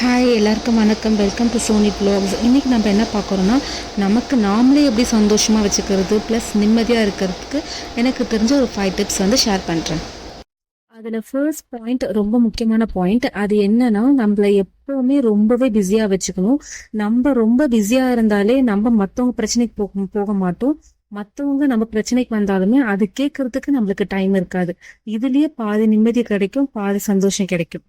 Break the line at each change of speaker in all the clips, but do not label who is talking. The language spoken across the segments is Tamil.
ஹாய் எல்லாருக்கும் வணக்கம். வெல்கம் டு சோனி ப்ளாக்ஸ் இன்றைக்கி நம்ம என்ன பார்க்குறோன்னா நமக்கு நாமளே எப்படி சந்தோஷமாக வச்சுக்கிறது ப்ளஸ் நிம்மதியாக இருக்கிறதுக்கு எனக்கு தெரிஞ்ச ஒரு ஃபைவ் டிப்ஸ் வந்து ஷேர் பண்ணுறேன் அதில் ஃபர்ஸ்ட் பாயிண்ட் ரொம்ப முக்கியமான பாயிண்ட் அது என்னன்னா நம்மளை எப்போவுமே ரொம்பவே பிஸியாக வச்சுக்கணும். நம்ம ரொம்ப பிஸியாக இருந்தாலே நம்ம மற்றவங்க பிரச்சனைக்கு போக போக மாட்டோம். மற்றவங்க நம்ம பிரச்சனைக்கு வந்தாலுமே அது கேட்கறதுக்கு நம்மளுக்கு டைம் இருக்காது. இதுலயே பாதி நிம்மதி கிடைக்கும் பாதி சந்தோஷம் கிடைக்கும்.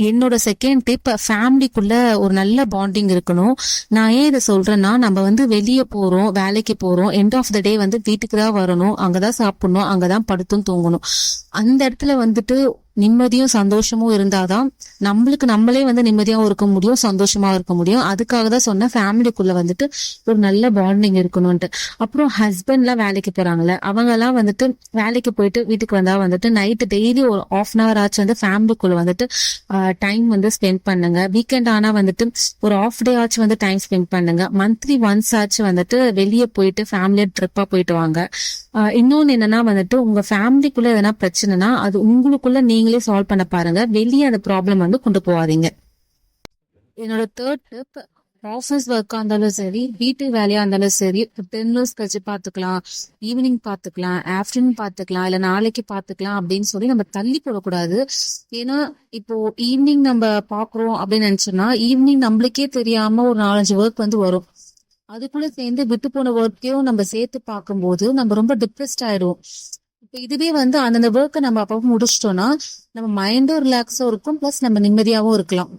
என்னோட செகண்ட் டிப் ஃபேமிலிக்குள்ள ஒரு நல்ல பாண்டிங் இருக்கணும். நான் ஏன் இதை சொல்றேன்னா நம்ம வந்து வெளியே போறோம் வேலைக்கு போறோம் எண்ட் ஆஃப் த டே வந்து வீட்டுக்கு தான் வரணும் அங்கதான் சாப்பிடணும் அங்கதான் படுத்தும் தூங்கணும். அந்த இடத்துல வந்துட்டு நிம்மதியும் சந்தோஷமும் இருந்தாதான் நம்மளுக்கு நம்மளே வந்து நிம்மதியாகவும் இருக்க முடியும் சந்தோஷமாவும் இருக்க முடியும். அதுக்காக தான் சொன்னேன் ஃபேமிலிக்குள்ள வந்துட்டு ஒரு நல்ல பாண்டிங் இருக்கணும்ன்ட்டு. அப்புறம் ஹஸ்பண்ட்லாம் வேலைக்கு போறாங்கல்ல அவங்க எல்லாம் வந்துட்டு வேலைக்கு போயிட்டு வீட்டுக்கு வந்தா வந்துட்டு நைட்டு டெய்லி ஒரு ஆஃப் அன் ஹவர் ஆச்சு வந்து ஃபேமிலிக்குள்ள வந்துட்டு டைம் வந்து ஸ்பெண்ட் பண்ணுங்க. வீக்கெண்ட் ஆனா வந்துட்டு ஒரு ஆஃப் டே ஆச்சு வந்து டைம் ஸ்பெண்ட் பண்ணுங்க. மந்த்லி ஒன்ஸ் ஆச்சு வந்துட்டு வெளியே போயிட்டு ஃபேமிலியா ட்ரிப்பா போயிட்டு வாங்க. இன்னொன்னு என்னன்னா வந்துட்டு உங்க ஃபேமிலிக்குள்ள எதனா பிரச்சனைனா அது உங்களுக்குள்ள நீங்க நீங்களே சால்வ் பண்ண பாருங்க. வெளியே அந்த ப்ராப்ளம் வந்து கொண்டு போகாதீங்க. என்னோட தேர்ட் டிப் ஆஃபீஸ் ஒர்க்காக இருந்தாலும் சரி வீட்டு வேலையா இருந்தாலும் சரி டென் ஹவர்ஸ் கழிச்சு பார்த்துக்கலாம் ஈவினிங் பார்த்துக்கலாம் ஆஃப்டர்நூன் பார்த்துக்கலாம் இல்லை நாளைக்கு பார்த்துக்கலாம் அப்படின்னு சொல்லி நம்ம தள்ளி போடக்கூடாது. ஏன்னா இப்போ ஈவினிங் நம்ம பார்க்குறோம் அப்படின்னு நினச்சோம்னா ஈவினிங் நம்மளுக்கே தெரியாமல் ஒரு நாலஞ்சு ஒர்க் வந்து வரும். அதுக்குள்ளே சேர்ந்து விட்டு போன ஒர்க்கையும் நம்ம சேர்த்து பார்க்கும்போது நம்ம ரொம்ப டிப்ரெஸ்ட் ஆயிடும் இப்போ இதுவே வந்து அந்தந்த ஒர்க்கை நம்ம அப்பப்போ முடிச்சிட்டோம்னா நம்ம மைண்டும் ரிலாக்ஸும் இருக்கும் ப்ளஸ் நம்ம நிம்மதியாகவும் இருக்கலாம்.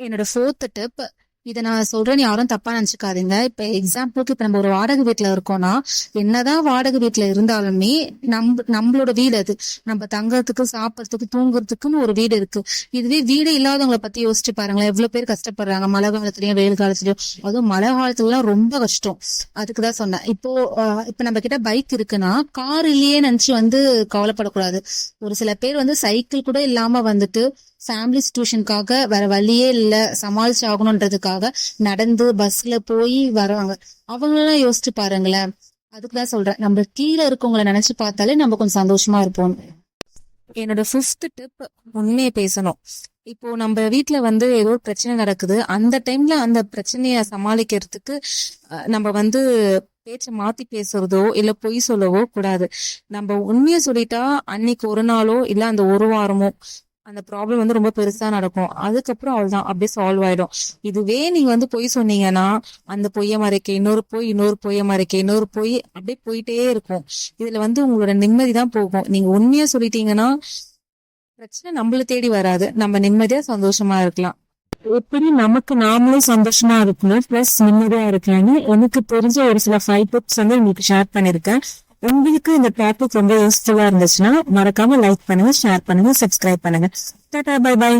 என்னோட ஃபோர்த் டிப் இதை நான் சொல்றேன்னு யாரும் தப்பா நினைச்சுக்காதீங்க. இப்ப எக்ஸாம்பிளுக்கு இப்ப நம்ம ஒரு வாடகை வீட்டுல இருக்கோம்னா என்னதான் வாடகை வீட்டுல இருந்தாலுமே நம்ம நம்மளோட வீடு அது. நம்ம தங்கறதுக்கு சாப்பிடறதுக்கு தூங்குறதுக்குன்னு ஒரு வீடு இருக்கு. இதுவே வீடு இல்லாதவங்களை பத்தி யோசிச்சு பாருங்களேன். எவ்வளவு பேர் கஷ்டப்படுறாங்க. மழை காலத்துலயும் வெயில் காலத்துலயும் அதுவும் மழை காலத்துலலாம் ரொம்ப கஷ்டம். அதுக்குதான் சொன்னேன். இப்போ இப்ப நம்ம கிட்ட பைக் இருக்குன்னா கார் இல்லையே நினைச்சு வந்து கவலைப்படக்கூடாது. ஒரு சில பேர் வந்து சைக்கிள் கூட இல்லாம வந்துட்டு ஃபேமிலி சுச்சுவேஷனுக்காக வேற வழியே இல்லை. சமாளிச்சு ஆகணுன்றதுக்காக நடந்து பஸ்ல போய் வராங்க அவங்களெல்லாம் யோசிச்சு பாருங்களேன். அதுக்குதான் சொல்றேன். நம்ம கீழே இருக்கவங்கள நினைச்சு பார்த்தாலே நம்ம கொஞ்சம் சந்தோஷமா இருப்போம். என்னோட ஃபிஃப்த் டிப் உண்மையை பேசணும். இப்போ நம்ம வீட்டுல வந்து ஏதோ ஒரு பிரச்சனை நடக்குது. அந்த டைம்ல அந்த பிரச்சனைய சமாளிக்கிறதுக்கு நம்ம வந்து பேச்சை மாத்தி பேசுறதோ இல்ல பொய் சொல்லவோ கூடாது. நம்ம உண்மையை சொல்லிட்டா அன்னைக்கு ஒரு நாளோ இல்ல அந்த ஒரு வாரமோ அந்த ப்ராப்ளம் வந்து ரொம்ப பெருசா நடக்கும். அதுக்கப்புறம் அவ்வளவுதான். அப்படியே சால்வ் ஆயிடும். இதுவே நீங்க வந்து பொய் சொன்னீங்கன்னா அந்த பொய்ய மறைக்க இன்னொரு பொய் இன்னொரு பொய்ய மறைக்க இன்னொரு பொய் அப்படியே போயிட்டே இருக்கும். இதுல வந்து உங்களோட நிம்மதி தான் போகும். நீங்க உண்மையா சொல்லிட்டீங்கன்னா பிரச்சனை நம்மள தேடி வராது. நம்ம நிம்மதியா சந்தோஷமா இருக்கலாம். எப்படி நமக்கு நாமளும் சந்தோஷமா இருக்கணும் பிளஸ் நிம்மதியா இருக்கலாம்னு எனக்கு தெரிஞ்ச ஒரு சில ஃபைவ் டிப்ஸ் வந்து உங்களுக்கு ஷேர் பண்ணிருக்கேன் உங்களுக்கு இந்த டாபிக் ரொம்ப யூஸ்ஃபுல்லா இருந்துச்சுன்னா மறக்காம லைக் பண்ணுங்க ஷேர் பண்ணுங்க சப்ஸ்கிரைப் பண்ணுங்க. Tata bye by